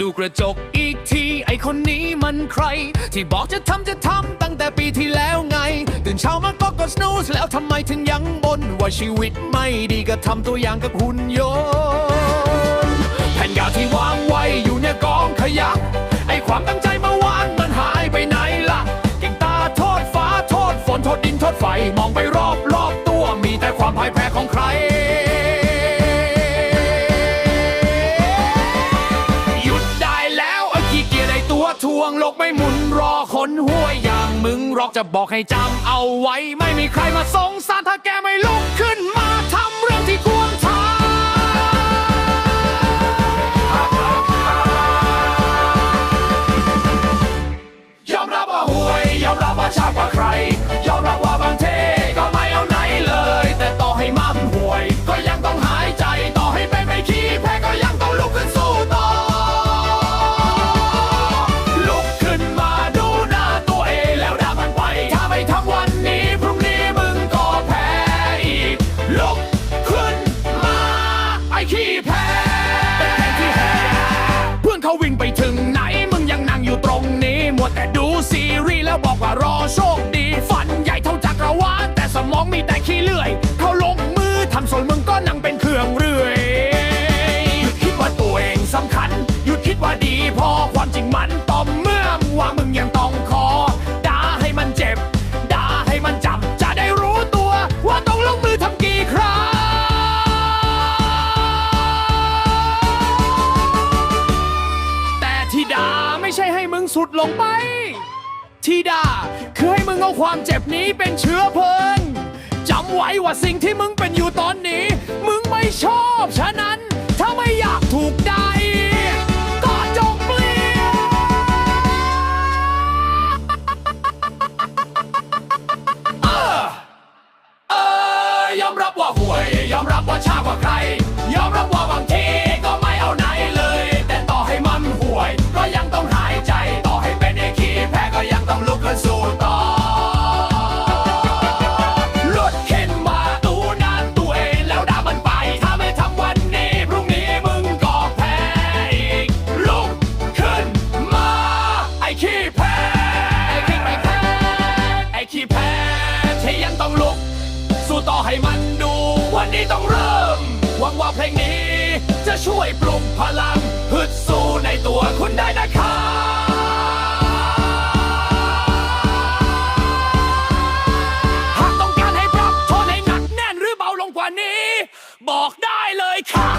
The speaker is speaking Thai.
ดูกระจกอีกที ไอคนนี้มันใคร ที่บอกจะทำจะทำตั้งแต่ปีที่แล้วไง ตื่นเช้ามาก็กด snooze แล้วทำไมถึงยังบ่นว่าชีวิตไม่ดีก็ทำตัวอย่างกับหุ่นยนต์แผ่นยาวที่วางไว้อยู่ในกองขยะ ไอความตั้งใจเมื่อวานมันหายไปไหนล่ะ เก่งตาโทษฟ้าโทษฝนโทษดินโทษไฟมองไปรอบ องโลกไม่หมุนรอคนห้วยอย่างมึงหรอกจะบอกให้จำเอาไว้ ไม่มีใครมาสงสารถ้าแกไม่ลุกขึ้นมาำสนมึงก็นั่งเป็นเครื่องเรื่อยหยุดคิดว่าตัวเองสำคัญ หยุดคิดว่าดีพอความจริงมันต่อมเมื่อมึงว่ามึงยังต้องคอด่าให้มันเจ็บด่าให้มันจำจะได้รู้ตัวว่าต้องลงมือทำกี่ครั้งแต่ที่ด่าไม่ใช่ให้มึงสุดลงไป ที่ด่าคือให้มึงเอาความเจ็บนี้เป็นเชื้อเพลิง ไว้ว่าสิ่งที่มึงเป็นอยู่ตอนนี้ มึงไม่ชอบ ฉะนั้นถ้าไม่อยากถูกด่าอีกก็จงเปลี่ยนเออเออยอมรับว่าห่วย ยอมรับว่าช้ากว่าใคร ยอมรับว่าบาง ต่อให้มันดู วันนี้ต้องเริ่ม หวังว่าเพลงนี้ จะช่วยปลุกพลังฮึดสู้ในตัวคุณได้นะครับหากต้องการให้ปรับโทษให้หนักแน่นหรือเบาลงกว่านี้บอกได้เลยค่ะ